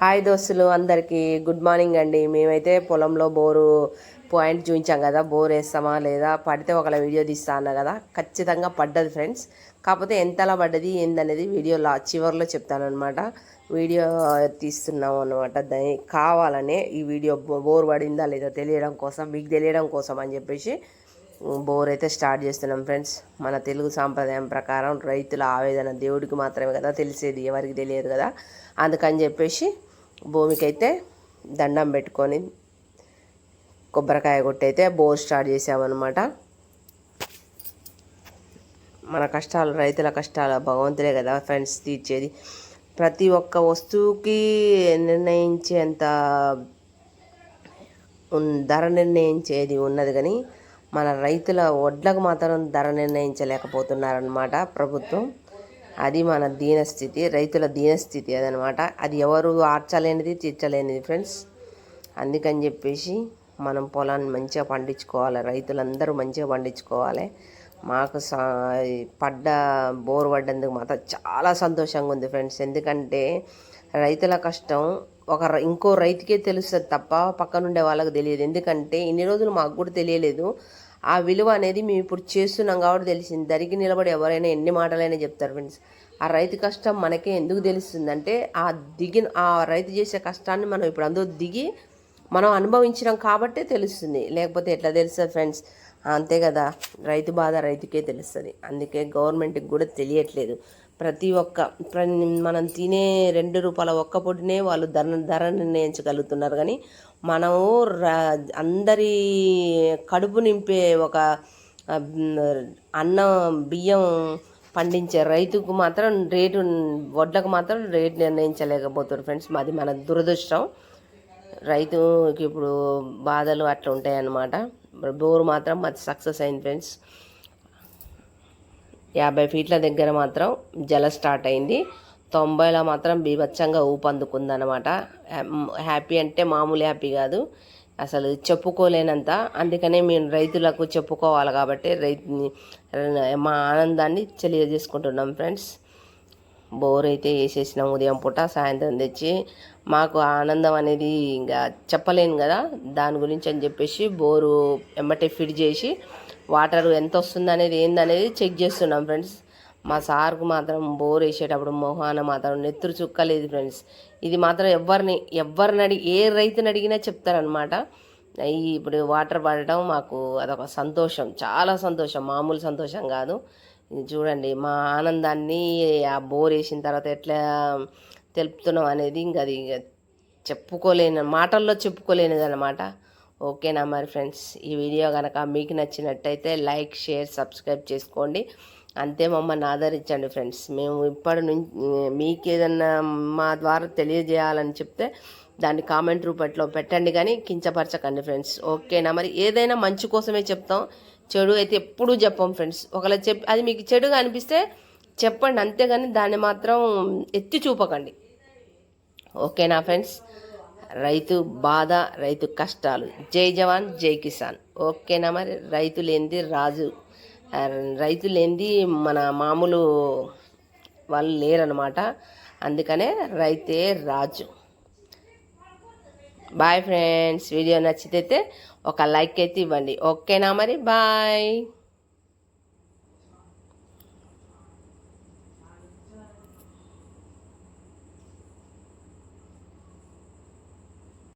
Hi దోస్తులు అందరికీ good morning అండి. మేమైతే పొలంలో బోరు పాయింట్ చూపించాం కదా బోర్ వేస్తామా లేదా పడితే ఒకళ్ళ వీడియో తీస్తా అన్నా కదా ఖచ్చితంగా పడ్డది ఫ్రెండ్స్. కాకపోతే ఎంతలా పడ్డది ఏందనేది వీడియో లా చివరిలో చెప్తానమాట వీడియో తీస్తున్నాం అనమాట దాని కావాలనే ఈ వీడియో బో- బోర్ పడిందా లేదా తెలియడం కోసం మీకు తెలియడం కోసం అని చెప్పేసి బోర్ అయితే స్టార్ట్ చేస్తున్నాం ఫ్రెండ్స్. మన తెలుగు సాంప్రదాయం ప్రకారం రైతుల ఆవేదన దేవుడికి మాత్రమే కదా తెలిసేది ఎవరికి తెలియదు కదా. అందుకని చెప్పేసి భూమికైతే దండం పెట్టుకొని కొబ్బరికాయ కొట్టయితే బోర్ స్టార్ట్ చేసామన్నమాట. మన కష్టాలు రైతుల కష్టాలు భగవంతుడే కదా ఫ్రెండ్స్ తీర్చేది. ప్రతి ఒక్క వస్తువుకి నిర్ణయించేంత ఉన్- ధర నిర్ణయించేది ఉన్నది కానీ మన రైతుల వడ్లకు మాత్రం ధర నిర్ణయించలేకపోతున్నారనమాట ప్రభుత్వం. అది మన దీనస్థితి రైతుల దీనస్థితి అదనమాట. అది ఎవరు ఆర్చలేనిది తీర్చలేనిది ఫ్రెండ్స్. అందుకని చెప్పేసి మనం పొలాన్ని మంచిగా పండించుకోవాలి. రైతులందరూ మంచిగా పండించుకోవాలి. మాకు సా పడ్డ బోర్ పడ్డందుకు మాత్రం చాలా సంతోషంగా ఉంది ఫ్రెండ్స్. ఎందుకంటే రైతుల కష్టం ఒక ఇంకో రైతుకే తెలుస్తుంది తప్ప పక్కనుండే వాళ్ళకి తెలియదు. ఎందుకంటే ఇన్ని రోజులు మాకు కూడా తెలియలేదు. ఆ విలువ అనేది మేము ఇప్పుడు చేస్తున్నాం కాబట్టి తెలిసింది. దరికి నిలబడి ఎవరైనా ఎన్ని మాటలైనా చెప్తారు ఫ్రెండ్స్ ఆ రైతు కష్టం మనకే ఎందుకు తెలుస్తుందంటే ఆ దిగిన ఆ రైతు చేసే కష్టాన్ని మనం ఇప్పుడు అందరూ దిగి మనం అనుభవించినాం కాబట్టే తెలుస్తుంది. లేకపోతే ఎట్లా తెలుస్తుంది ఫ్రెండ్స్ అంతే కదా. రైతు బాధ రైతుకే తెలుస్తుంది. అందుకే గవర్నమెంట్కి కూడా తెలియట్లేదు. ప్రతి ఒక్క మనం తినే రెండు రూపాయల ఒక్క పొడినే వాళ్ళు ధర ధర నిర్ణయించగలుగుతున్నారు. కానీ మనము అందరి కడుపు నింపే ఒక అన్నం బియ్యం పండించే రైతుకు మాత్రం రేటు వడ్లకు మాత్రం రేటు నిర్ణయించలేకపోతారు ఫ్రెండ్స్. మాది మన దురదృష్టం. రైతుకి ఇప్పుడు బాధలు అట్లా ఉంటాయి అన్నమాట బోరు మాత్రం మాది సక్సెస్ అయింది ఫ్రెండ్స్. యాభై ఫీట్ల దగ్గర మాత్రం జల స్టార్ట్ అయింది. తొంభైలో మాత్రం బీభత్సంగా ఊపందుకుందనమాట హ్యాపీ అంటే మామూలు హ్యాపీ కాదు. అసలు చెప్పుకోలేనంత. అందుకనే మేము రైతులకు చెప్పుకోవాలి కాబట్టి రైతు మా ఆనందాన్ని తెలియజేసుకుంటున్నాం ఫ్రెండ్స్. బోర్ అయితే వేసేసినాం ఉదయం పూట సాయంత్రం తెచ్చి. మాకు ఆనందం అనేది ఇంకా చెప్పలేను కదా. దాని గురించి అని చెప్పేసి బోరు ఎమ్మటే ఫిట్ చేసి వాటర్ ఎంత వస్తుంది అనేది ఏందనేది చెక్ చేస్తున్నాం ఫ్రెండ్స్. మా సార్కు మాత్రం బోర్ వేసేటప్పుడు మొహాన మాత్రం నెత్తురు చుక్కలేదు ఫ్రెండ్స్. ఇది మాత్రం ఎవరిని ఎవరిని అడిగి ఏ రైతుని అడిగినా చెప్తారనమాట. ఈ ఇప్పుడు వాటర్ పడటం మాకు అదొక సంతోషం చాలా సంతోషం మామూలు సంతోషం కాదు. చూడండి మా ఆనందాన్ని ఆ బోర్ వేసిన తర్వాత ఎట్లా తెలుపుతున్నాం అనేది ఇంకా అది చెప్పుకోలేని మాటల్లో చెప్పుకోలేనిది అనమాట ఓకేనా మరి ఫ్రెండ్స్? ఈ వీడియో కనుక మీకు నచ్చినట్టయితే లైక్ షేర్ సబ్స్క్రైబ్ చేసుకోండి. అంతే మమ్మల్ని ఆదరించండి ఫ్రెండ్స్. మేము ఇప్పటి నుంచి మీకు ఏదన్నా మా ద్వారా తెలియజేయాలని చెప్తే దాన్ని కామెంట్ రూపంలో పెట్టండి కానీ కించపరచకండి ఫ్రెండ్స్. ఓకేనా మరి? ఏదైనా మంచి కోసమే చెప్తాం. చెడు అయితే ఎప్పుడూ చెప్పం ఫ్రెండ్స్. ఒకవేళ చెప్ అది మీకు చెడుగా అనిపిస్తే చెప్పండి. అంతేగాని దాన్ని మాత్రం ఎత్తి చూపకండి. ఓకేనా ఫ్రెండ్స్? రైతు బాధ రైతు కష్టాలు. జై జవాన్ జై కిసాన్. ఓకేనా మరి? రైతు లేనిది రాజు. రైతు లేనిది మన మామూలు వాళ్ళు లేరనమాట అందుకనే రైతే రాజు. Bye friends. వీడియో నచ్చితే ఒక లైక్ అయితే ఇవ్వండి. ఓకేనా మరి? బాయ్.